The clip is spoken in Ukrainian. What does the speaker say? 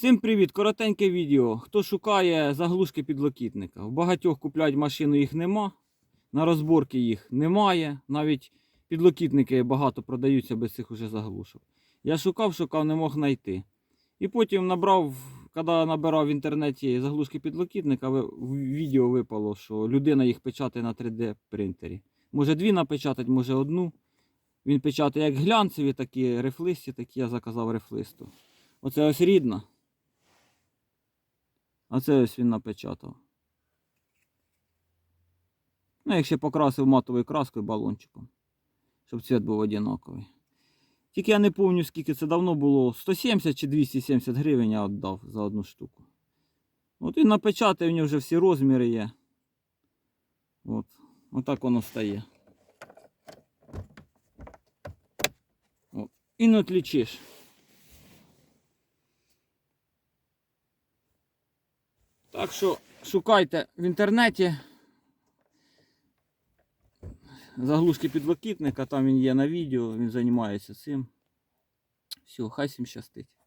Всім привіт! Коротеньке відео. Хто шукає заглушки підлокітника? В багатьох купляють машину, їх нема. На розборки їх немає. Навіть підлокітники багато продаються без цих уже заглушок. Я шукав, шукав, не мог знайти. І потім набрав, коли набирав в інтернеті заглушки підлокітника, в відео випало, що людина їх печатає на 3D принтері. Може дві напечатать, може одну. Він печатає як глянцеві, такі рифлисті, такі я заказав рифлисту. Оце ось рідна. А це ось він напечатав. Ну, якщо покрасив матовою краскою балончиком, щоб цвіт був однаковий. Тільки я не пам'ятаю, скільки це давно було. 170 чи 270 гривень я віддав за одну штуку. От він напечатав, у нього вже всі розміри є. От. Отак воно стає. От. І не отлічиш. Так що шукайте в інтернеті заглушки підлокітника, там він є на відео, він займається цим. Все, хай всім щастить.